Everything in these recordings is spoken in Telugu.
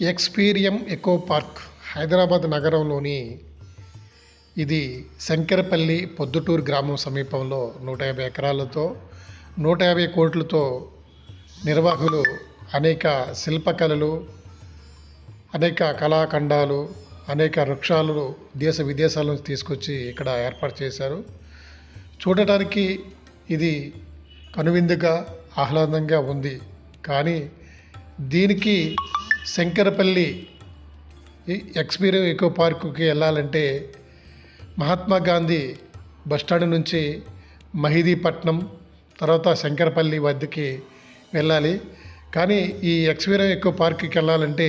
ఎక్స్పీరియం ఎకో పార్క్ హైదరాబాద్ నగరంలోని ఇది శంకరపల్లి పొద్దుటూరు గ్రామం సమీపంలో నూట యాభై ఎకరాలతో నూట యాభై కోట్లతో నిర్వాహకులు అనేక శిల్పకళలు అనేక కళాఖండాలు అనేక వృక్షాలు దేశ విదేశాల నుంచి తీసుకొచ్చి ఇక్కడ ఏర్పాటు చేశారు. చూడటానికి ఇది కనువిందుగా ఆహ్లాదంగా ఉంది. కానీ దీనికి శంకరపల్లి ఈ ఎకో పార్కుకి వెళ్ళాలంటే మహాత్మా గాంధీ బస్టాండ్ నుంచి మహిదీపట్నం తర్వాత శంకరపల్లి వద్దకి వెళ్ళాలి. కానీ ఈ ఎక్స్పీరియో ఎకో పార్క్కి వెళ్ళాలంటే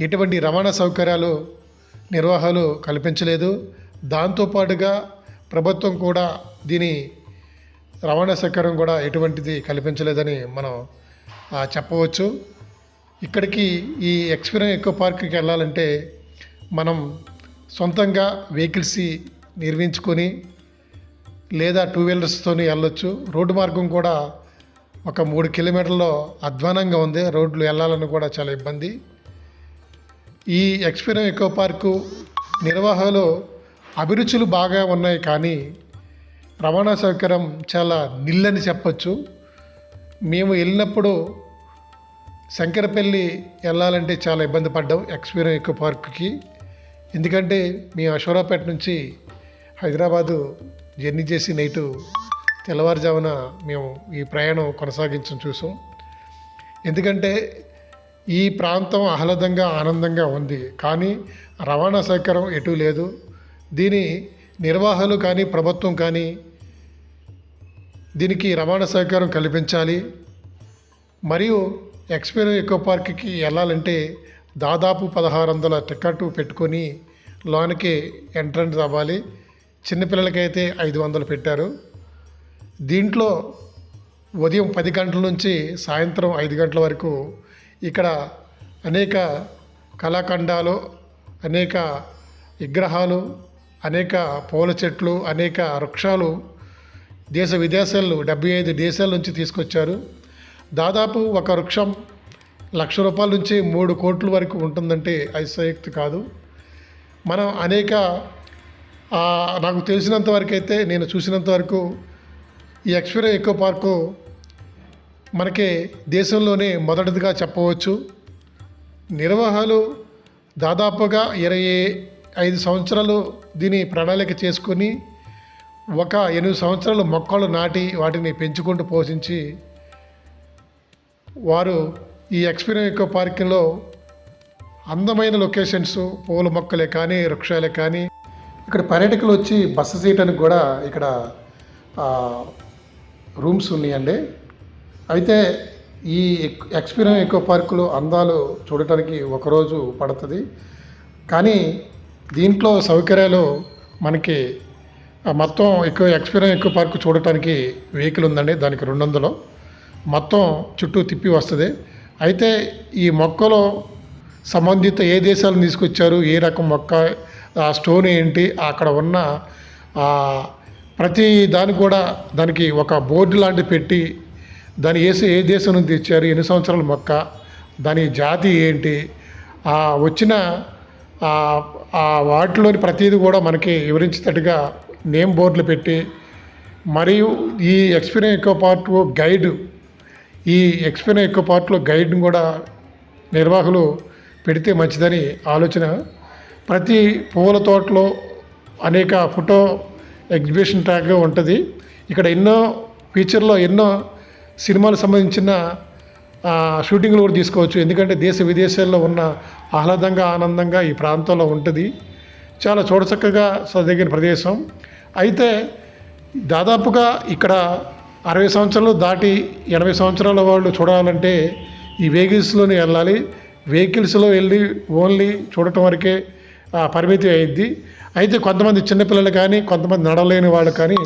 ఎటువంటి రవాణా సౌకర్యాలు నిర్వాహాలు కల్పించలేదు. దాంతోపాటుగా ప్రభుత్వం కూడా దీని రవాణా సౌకర్యం కూడా ఎటువంటిది కల్పించలేదని మనం చెప్పవచ్చు. ఇక్కడికి ఈ ఎక్స్పీరియన్ ఎకో పార్క్కి వెళ్ళాలంటే మనం సొంతంగా వెహికల్స్ నిర్మించుకొని లేదా టూ వీలర్స్తోని వెళ్ళొచ్చు. రోడ్డు మార్గం కూడా ఒక మూడు కిలోమీటర్లో అధ్వానంగా ఉంది. రోడ్లు వెళ్ళాలని కూడా చాలా ఇబ్బంది. ఈ ఎక్స్పీరియన్ ఎకో పార్కు నిర్వహణలో అభిరుచులు బాగా ఉన్నాయి కానీ రవాణా సౌకర్యం చాలా నిల్లని చెప్పచ్చు. మేము వెళ్ళినప్పుడు శంకరపల్లి వెళ్ళాలంటే చాలా ఇబ్బంది పడ్డాం ఎక్స్పీరియన్ ఎక్కువ పార్క్కి. ఎందుకంటే మేము అశోరాపేట నుంచి హైదరాబాదు జర్నీ చేసి నైటు తెల్లవారుజామున మేము ఈ ప్రయాణం కొనసాగించడం చూసాం. ఎందుకంటే ఈ ప్రాంతం ఆహ్లాదంగా ఆనందంగా ఉంది. కానీ రవాణా సౌకర్యం ఎటు లేదు. దీని నిర్వాహకులు కానీ ప్రభుత్వం కానీ దీనికి రవాణా సౌకర్యం కల్పించాలి. మరియు ఎక్స్పీరియన్ ఎకో పార్క్కి వెళ్ళాలంటే దాదాపు పదహారు వందల టికెట్ పెట్టుకొని లోనికి ఎంట్రన్స్ అవ్వాలి. చిన్నపిల్లలకైతే ఐదు వందలు పెట్టారు. దీంట్లో ఉదయం పది గంటల నుంచి సాయంత్రం ఐదు గంటల వరకు ఇక్కడ అనేక కళాఖండాలు అనేక విగ్రహాలు అనేక పూల చెట్లు అనేక వృక్షాలు దేశ విదేశాలు డెబ్బై ఐదు దేశాల నుంచి తీసుకొచ్చారు. దాదాపు ఒక వృక్షం లక్ష రూపాయల నుంచి మూడు కోట్ల వరకు ఉంటుందంటే అతిశయక్తి కాదు. మనం అనేక నాకు తెలిసినంత వరకు అయితే నేను చూసినంత వరకు ఈ ఎక్స్పీరియన్ ఎకో పార్కు మనకి దేశంలోనే మొదటిదిగా చెప్పవచ్చు. నిర్వహాలు దాదాపుగా ఇరవై ఐదు సంవత్సరాలు దీని ప్రణాళిక చేసుకొని ఒక ఎనిమిది సంవత్సరాలు మొక్కలు నాటి వాటిని పెంచుకుంటూ పోషించి వారు ఈ ఎక్స్పీరియన్ ఎకో పార్కింగ్లో అందమైన లొకేషన్స్ పూల మొక్కలే కానీ వృక్షాలే కానీ ఇక్కడ పర్యాటకులు వచ్చి బస్సు చేయడానికి కూడా ఇక్కడ రూమ్స్ ఉన్నాయండి. అయితే ఈ ఎక్- ఎక్స్పీరియన్ ఎకో పార్కులో అందాలు చూడటానికి ఒకరోజు పడుతుంది. కానీ దీంట్లో సౌకర్యాలు మనకి మొత్తం ఎక్కువ ఎక్స్పీరియన్ ఎక్కువ పార్క్ చూడటానికి వెహికల్ ఉందండి. దానికి రెండు వందలు మొత్తం చుట్టూ తిప్పి వస్తుంది. అయితే ఈ మొక్కలో సంబంధిత ఏ దేశాలను తీసుకొచ్చారు ఏ రకం మొక్క ఆ స్టోన్ ఏంటి అక్కడ ఉన్న ప్రతి దానికి కూడా దానికి ఒక బోర్డు లాంటి పెట్టి దాని వేసి ఏ దేశం నుంచి తెచ్చారు ఎన్ని సంవత్సరాల మొక్క దాని జాతి ఏంటి ఆ వచ్చిన ఆ వాటిలోని ప్రతిదీ కూడా మనకి వివరించేటట్టుగా నేమ్ బోర్డులు పెట్టి మరియు ఈ ఎక్స్పీరియన్ ఎక్కువ పార్ట్ గైడ్ ఈ ఎక్స్పీరియన్ యొక్క పార్ట్లో గైడ్ని కూడా నిర్వాహకులు పెడితే మంచిదని ఆలోచన. ప్రతి పూల తోటలో అనేక ఫోటో ఎగ్జిబిషన్ ట్యాగ్ ఉంటుంది. ఇక్కడ ఎన్నో ఫీచర్లో ఎన్నో సినిమాలకు సంబంధించిన షూటింగ్లు కూడా తీసుకోవచ్చు. ఎందుకంటే దేశ విదేశాల్లో ఉన్న ఆహ్లాదంగా ఆనందంగా ఈ ప్రాంతంలో ఉంటుంది. చాలా చూడచక్కగా సదగిన ప్రదేశం. అయితే దాదాపుగా ఇక్కడ అరవై సంవత్సరాలు దాటి ఎనభై సంవత్సరాల వాళ్ళు చూడాలంటే ఈ వెహికల్స్లోనే వెళ్ళాలి. వెహికల్స్లో వెళ్ళి ఓన్లీ చూడటం వరకే పరిమితి అయింది అయితే కొంతమంది చిన్నపిల్లలు కానీ కొంతమంది నడవలేని వాళ్ళు కానీ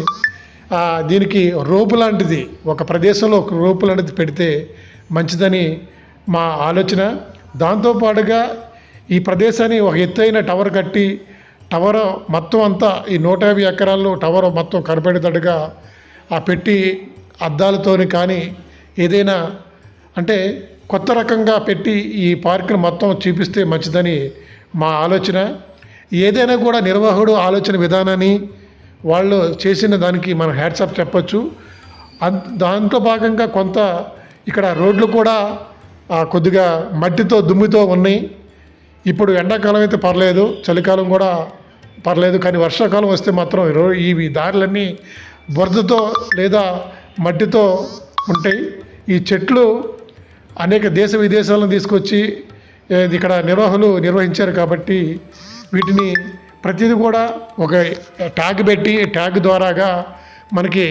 దీనికి రోపు లాంటిది ఒక ప్రదేశంలో ఒక రోపు లాంటిది పెడితే మంచిదని మా ఆలోచన. దాంతోపాటుగా ఈ ప్రదేశాన్ని ఒక ఎత్తైన టవర్ కట్టి టవర్ మొత్తం అంతా ఈ నూట యాభై ఎకరాల్లో టవర్ మొత్తం కనపడేటట్టుగా ఆ పెట్టి అద్దాలతోని కానీ ఏదైనా అంటే కొత్త రకంగా పెట్టి ఈ పార్కును మొత్తం చూపిస్తే మంచిదని మా ఆలోచన. ఏదైనా కూడా నిర్వాహకుడు ఆలోచన విధానాన్ని వాళ్ళు చేసిన దానికి మనం హ్యాట్సాప్ చెప్పచ్చు. దాంట్లో భాగంగా కొంత ఇక్కడ రోడ్లు కూడా కొద్దిగా మట్టితో దుమ్మితో ఉన్నాయి. ఇప్పుడు ఎండాకాలం అయితే పర్లేదు చలికాలం కూడా పర్లేదు కానీ వర్షాకాలం వస్తే మాత్రం రో ఈ దారులన్నీ బురదతో లేదా మట్టితో ఉంటాయి. ఈ చెట్లు అనేక దేశ విదేశాలను తీసుకొచ్చి ఇక్కడ నిర్వాహకులు నిర్వహించారు కాబట్టి వీటిని ప్రతిదీ కూడా ఒక ట్యాగ్ పెట్టి ట్యాగ్ ద్వారాగా మనకి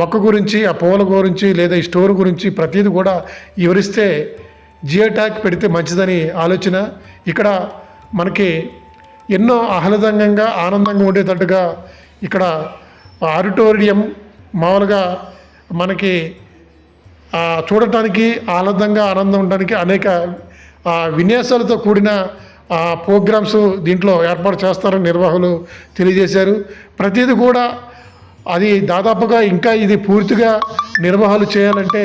మొక్క గురించి ఆ పూల గురించి లేదా ఈ స్టోర్ గురించి ప్రతిదీ కూడా వివరిస్తే జియో ట్యాగ్ పెడితే మంచిదని ఆలోచన. ఇక్కడ మనకి ఎన్నో ఆహ్లాదంగా ఆనందంగా ఉండేటట్టుగా ఇక్కడ ఆడిటోరియం మామూలుగా మనకి చూడటానికి ఆనందంగా ఆనందం ఉండడానికి అనేక విన్యాసాలతో కూడిన ఆ, ప్రోగ్రామ్స్ దీంట్లో ఏర్పాటు చేస్తారని నిర్వాహకులు తెలియజేశారు. ప్రతిదీ కూడా అది దాదాపుగా ఇంకా ఇది పూర్తిగా నిర్వాహాలు చేయాలంటే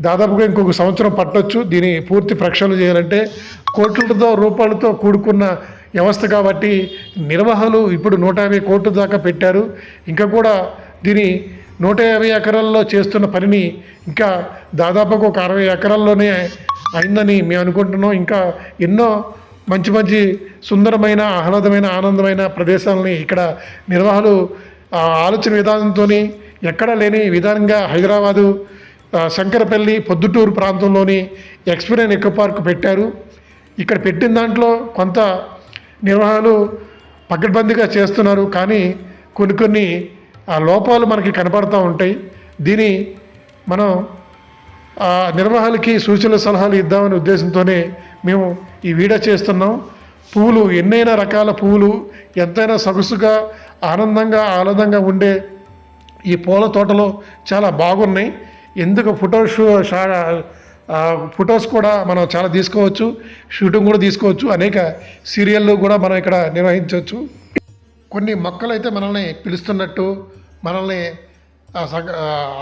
దాదాపుగా ఇంకొక సంవత్సరం పట్టొచ్చు. దీని పూర్తి ప్రక్షాళన చేయాలంటే కోట్లతో రూపాయలతో కూడుకున్న వ్యవస్థ కాబట్టి నిర్వహణలు ఇప్పుడు నూట యాభై కోట్ల దాకా పెట్టారు. ఇంకా కూడా దీని నూట యాభై ఎకరాల్లో చేస్తున్న పనిని ఇంకా దాదాపుగా ఒక అరవై ఎకరాల్లోనే అయిందని మేము అనుకుంటున్నాం. ఇంకా ఎన్నో మంచి మంచి సుందరమైన ఆహ్లాదమైన ఆనందమైన ప్రదేశాలని ఇక్కడ నిర్వాహకులు ఆలోచన విధానంతో ఎక్కడా లేని విధానంగా హైదరాబాదు శంకరపల్లి పొద్దుటూరు ప్రాంతంలోని ఎక్స్పీరియన్ ఎకో పార్క్ పెట్టారు. ఇక్కడ పెట్టిన దాంట్లో కొంత నిర్వహణలు పకడ్బందీగా చేస్తున్నారు. కానీ కొన్ని కొన్ని ఆ లోపాలు మనకి కనపడుతూ ఉంటాయి. దీని మనం ఆ నిర్వాహకులకి సూచనలు సలహాలు ఇద్దామనే ఉద్దేశంతోనే మేము ఈ వీడియో చేస్తున్నాం. పువ్వులు ఎన్నైనా రకాల పువ్వులు ఎంతైనా సొగసుగా ఆనందంగా ఆహ్లాదంగా ఉండే ఈ పూల తోటలో చాలా బాగున్నాయి. ఎందుకు ఫొటో షూ ఫొటోస్ కూడా మనం చాలా తీసుకోవచ్చు షూటింగ్ కూడా తీసుకోవచ్చు అనేక సీరియళ్ళు కూడా మనం ఇక్కడ నిర్వహించవచ్చు. కొన్ని మొక్కలు అయితే మనల్ని పిలుస్తున్నట్టు మనల్ని సగ-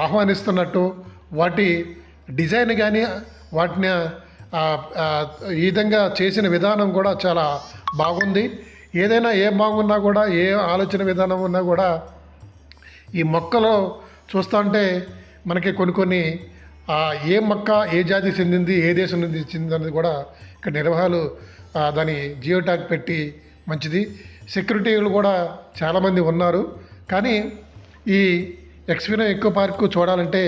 ఆహ్వానిస్తున్నట్టు వాటి డిజైన్ కానీ వాటిని ఈ విధంగా చేసిన విధానం కూడా చాలా బాగుంది. ఏదైనా ఏ బాగున్నా కూడా ఏ ఆలోచన విధానం ఉన్నా కూడా ఈ మొక్కలో చూస్తుంటే మనకి కొన్ని కొన్ని ఏ మొక్క ఏ జాతికి చెందింది ఏ దేశం నుంచి చెందింది అనేది కూడా ఇక్కడ నిర్వాహాలు దాని జియో ట్యాగ్ పెట్టి మంచిది. సెక్యూరిటీలు కూడా చాలామంది ఉన్నారు. కానీ ఈ ఎక్స్పీరియన్ ఎక్కువ పార్క్ చూడాలంటే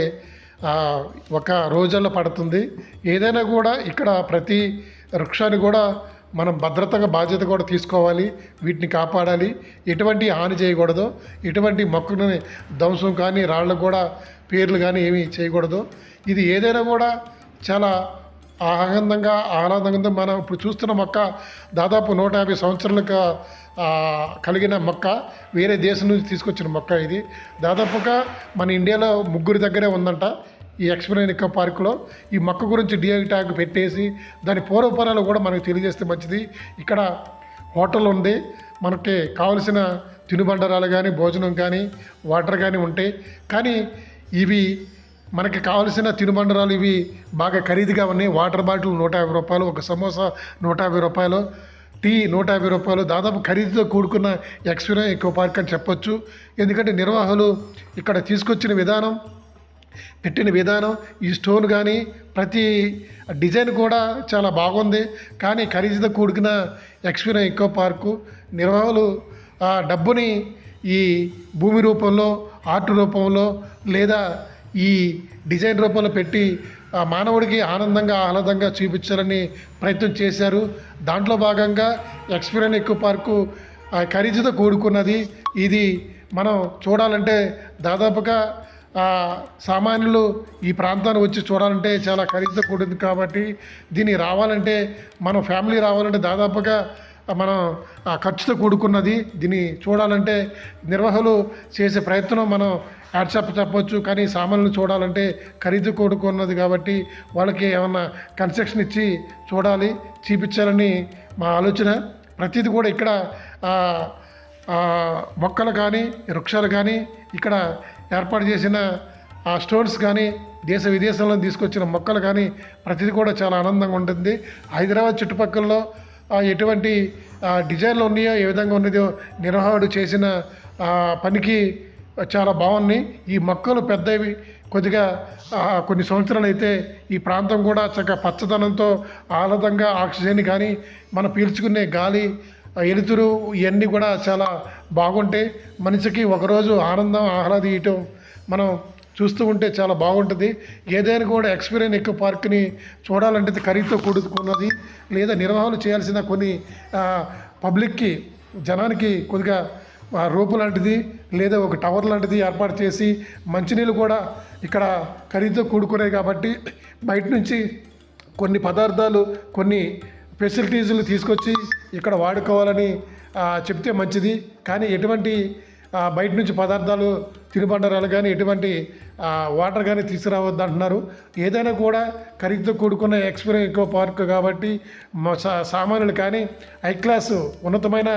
ఒక రోజుల్లో పడుతుంది. ఏదైనా కూడా ఇక్కడ ప్రతి వృక్షాన్ని కూడా మనం భద్రతగా బాధ్యత కూడా తీసుకోవాలి వీటిని కాపాడాలి. ఎటువంటి హాని చేయకూడదు. ఎటువంటి మొక్కని ధ్వంసం కానీ రాళ్ళకు కూడా పేర్లు కానీ ఏమీ చేయకూడదు. ఇది ఏదైనా కూడా చాలా ఆనందంగా ఆహ్లాదంగా మనం ఇప్పుడు చూస్తున్న మొక్క దాదాపు నూట యాభై సంవత్సరాలకు కలిగిన మొక్క. వేరే దేశం నుంచి తీసుకొచ్చిన మొక్క ఇది. దాదాపుగా మన ఇండియాలో ముగ్గురి దగ్గరే ఉందంట. ఈ ఎక్స్పీరియన్ ఎక్క పార్కులో ఈ మొక్క గురించి డిఐ ట్యాగ్ పెట్టేసి దాని పూర్వపరాలు కూడా మనకు తెలియజేస్తే మంచిది. ఇక్కడ హోటల్ ఉంది. మనకి కావలసిన తినుబండరాలు కానీ భోజనం కానీ వాటర్ కానీ ఉంటాయి కానీ ఇవి మనకి కావలసిన తినుబండరాలు ఇవి బాగా ఖరీదుగా ఉన్నాయి. వాటర్ బాటిల్ నూట యాభై రూపాయలు ఒక సమోసా నూట యాభై రూపాయలు టీ నూట యాభై రూపాయలు దాదాపు ఖరీదుతో కూడుకున్న ఎక్స్పీరియన్స్ ఎక్కువ పార్క్ అని చెప్పొచ్చు. ఎందుకంటే నిర్వాహకులు ఇక్కడ తీసుకొచ్చిన విధానం పెట్టిన విధానం ఈ స్టోన్ కానీ ప్రతి డిజైన్ కూడా చాలా బాగుంది. కానీ ఖరీదుతో కూడుకున్న ఎక్స్పీరియన్ ఎక్కువ పార్కు నిర్వాహకులు ఆ డబ్బుని ఈ భూమి రూపంలో ఆర్ట్ రూపంలో లేదా ఈ డిజైన్ రూపంలో పెట్టి ఆ మానవుడికి ఆనందంగా ఆహ్లాదంగా చూపించాలని ప్రయత్నం చేశారు. దాంట్లో భాగంగా ఎక్స్పీరియన్ ఎక్కువ పార్కు ఖరీదుతో కూడుకున్నది. ఇది మనం చూడాలంటే దాదాపుగా సామాన్యులు ఈ ప్రాంతాన్ని వచ్చి చూడాలంటే చాలా ఖరీదుతో కూడింది కాబట్టి దీన్ని రావాలంటే మనం ఫ్యామిలీ రావాలంటే దాదాపుగా మనం ఆ ఖర్చుతో కూడుకున్నది. దీన్ని చూడాలంటే నిర్వహణలు చేసే ప్రయత్నం మనం యాడ్సప్ చెప్పొచ్చు కానీ సామాన్లు చూడాలంటే ఖరీదు కూడుకున్నది కాబట్టి వాళ్ళకి ఏమన్నా కన్సెషన్ ఇచ్చి చూడాలి చూపించాలని మా ఆలోచన. ప్రతిదీ కూడా ఇక్కడ మొక్కలు కానీ వృక్షాలు కానీ ఇక్కడ ఏర్పాటు చేసిన ఆ స్టోన్స్ కానీ దేశ విదేశాల్లో తీసుకొచ్చిన మొక్కలు కానీ ప్రతిదీ కూడా చాలా ఆనందంగా ఉంటుంది. హైదరాబాద్ చుట్టుపక్కలలో ఎటువంటి డిజైన్లు ఉన్నాయో ఏ విధంగా ఉన్నదో నిర్వాహకుడు చేసిన పనికి చాలా బాగున్నాయి. ఈ మొక్కలు పెద్దవి కొద్దిగా కొన్ని సంవత్సరాలు అయితే ఈ ప్రాంతం కూడా చక్కగా పచ్చదనంతో ఆహ్లాదంగా ఆక్సిజన్ కానీ మనం పీల్చుకునే గాలి ఎలుతురు ఇవన్నీ కూడా చాలా బాగుంటాయి మనిషికి ఒకరోజు ఆనందం ఆహ్లాదీయటం మనం చూస్తూ ఉంటే చాలా బాగుంటుంది. ఏదైనా కూడా ఎక్స్పీరియన్ ఎక్కువ పార్క్ని చూడాలంటే ఖరీదుతో కూడుకున్నది లేదా నిర్వహణ చేయాల్సిన కొన్ని పబ్లిక్కి జనానికి కొద్దిగా రూపు లాంటిది లేదా ఒక టవర్ లాంటిది ఏర్పాటు చేసి మంచినీళ్ళు కూడా ఇక్కడ ఖరీదుతో కూడుకున్నాయి కాబట్టి బయట నుంచి కొన్ని పదార్థాలు కొన్ని ఫెసిలిటీస్లు తీసుకొచ్చి ఇక్కడ వాడుకోవాలని చెప్తే మంచిది. కానీ ఎటువంటి బయట నుంచి పదార్థాలు తినుబండరాలు కానీ ఎటువంటి వాటర్ కానీ తీసుకురావద్దు అంటున్నారు. ఏదైనా కూడా ఖరీదుతో కూడుకున్న ఎక్స్పీరియన్స్ ఎక్కువ పార్క్ కాబట్టి సామాన్యులు కానీ హై క్లాస్ ఉన్నతమైన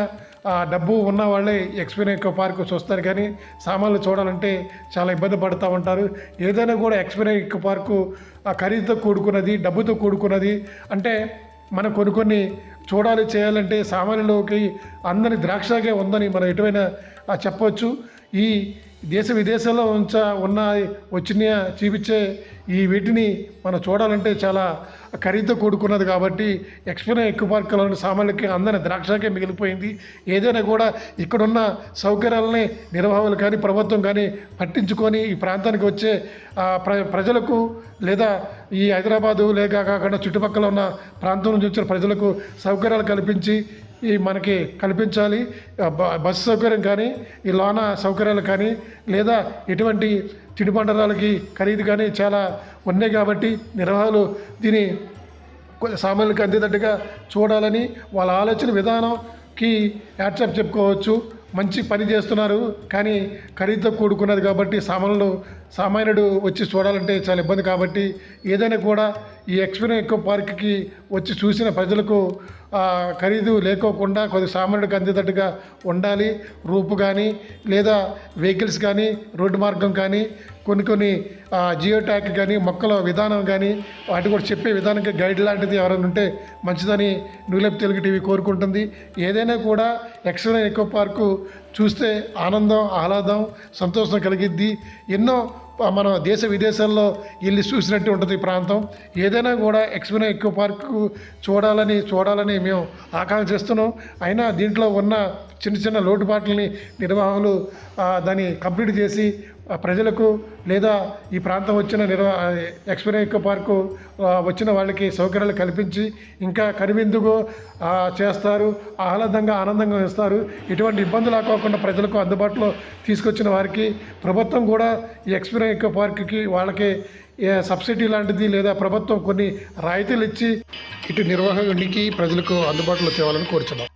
డబ్బు ఉన్న వాళ్ళే ఎక్స్పీరియన్స్ ఎక్కువ పార్క్ చూస్తారు కానీ సామాన్లు చూడాలంటే చాలా ఇబ్బంది పడుతూ ఉంటారు. ఏదైనా కూడా ఎక్స్పీరియన్స్ ఎక్కువ పార్కు ఖరీదుతో కూడుకున్నది డబ్బుతో కూడుకున్నది అంటే మనం కొన్ని కొన్ని చూడాలి చేయాలంటే సామాన్యులకి అందని ద్రాక్షగా ఉందని మనం ఎటువైనా చెప్పవచ్చు. ఈ దేశ విదేశాల్లో ఉంచ ఉన్న వచ్చిన చూపించే ఈ వీటిని మనం చూడాలంటే చాలా ఖరీదుతో కూడుకున్నది కాబట్టి ఎక్స్పీరియన్స్ ఎక్కువ పార్కులను సామాన్యులకి అందని ద్రాక్షకే మిగిలిపోయింది. ఏదైనా కూడా ఇక్కడున్న సౌకర్యాలని నిర్వాహకులు కానీ ప్రభుత్వం కానీ పట్టించుకొని ఈ ప్రాంతానికి వచ్చే ప్ర ప్రజలకు లేదా ఈ హైదరాబాదు లేక కాకుండా చుట్టుపక్కల ఉన్న ప్రాంతం నుంచి వచ్చిన ప్రజలకు సౌకర్యాలు కల్పించి ఈ మనకి కల్పించాలి. బ- బస్సు సౌకర్యం కానీ ఈ లోన సౌకర్యాలు కానీ లేదా ఎటువంటి తినుబండరాలకి ఖరీదు కానీ చాలా ఉన్నాయి కాబట్టి నిర్వాహకులు దీని సామాన్యులకు అందేటట్టుగా చూడాలని వాళ్ళ ఆలోచన విధానంకి యాట్సాప్ చెప్పుకోవచ్చు. మంచి పని చేస్తున్నారు కానీ ఖరీదుతో కూడుకున్నది కాబట్టి సామాన్లు సామాన్యుడు వచ్చి చూడాలంటే చాలా ఇబ్బంది కాబట్టి ఏదైనా కూడా ఈ ఎక్స్పీరియన్ ఎక్కువ పార్క్కి వచ్చి చూసిన ప్రజలకు ఖరీదు లేకోకుండా కొద్ది సామాన్యుడికి అందేటట్టుగా ఉండాలి. రూపు కానీ లేదా వెహికల్స్ కానీ రోడ్డు మార్గం కానీ కొన్ని కొన్ని జియో ట్యాక్ కానీ మొక్కల విధానం కానీ వాటి కూడా చెప్పే విధానంగా గైడ్ లాంటిది ఎవరైనా ఉంటే మంచిదని న్యూలెప్ తెలుగు టీవీ కోరుకుంటుంది. ఏదైనా కూడా ఎక్స్ట్రా ఎక్కువ పార్కు చూస్తే ఆనందం ఆహ్లాదం సంతోషం కలిగిద్ది. ఎన్నో మన దేశ విదేశాల్లో వెళ్ళి చూసినట్టు ఉంటుంది ఈ ప్రాంతం. ఏదైనా కూడా ఎక్స్మినా ఎక్కువ పార్కు చూడాలని చూడాలని మేము ఆకాంక్షిస్తున్నాం అయినా దీంట్లో ఉన్న చిన్న చిన్న లోటుపాట్లని నిర్వాహకులు దాన్ని కంప్లీట్ చేసి ప్రజలకు లేదా ఈ ప్రాంతం వచ్చిన నిర్వ ఎక్స్పీరియన్స్ ఎక్కువ పార్కు వచ్చిన వాళ్ళకి సౌకర్యాలు కల్పించి ఇంకా కనువిందుకు చేస్తారు ఆహ్లాదంగా ఆనందంగా ఇస్తారు ఎటువంటి ఇబ్బందులు కాకుండా ప్రజలకు అందుబాటులో తీసుకొచ్చిన వారికి ప్రభుత్వం కూడా ఈ ఎక్స్పీరియన్స్ ఎక్కువ పార్కుకి వాళ్ళకి సబ్సిడీ లాంటిది లేదా ప్రభుత్వం కొన్ని రాయితీలు ఇచ్చి ఇటు నిర్వహణకి ప్రజలకు అందుబాటులో తేవాలని కోరుచున్నాం.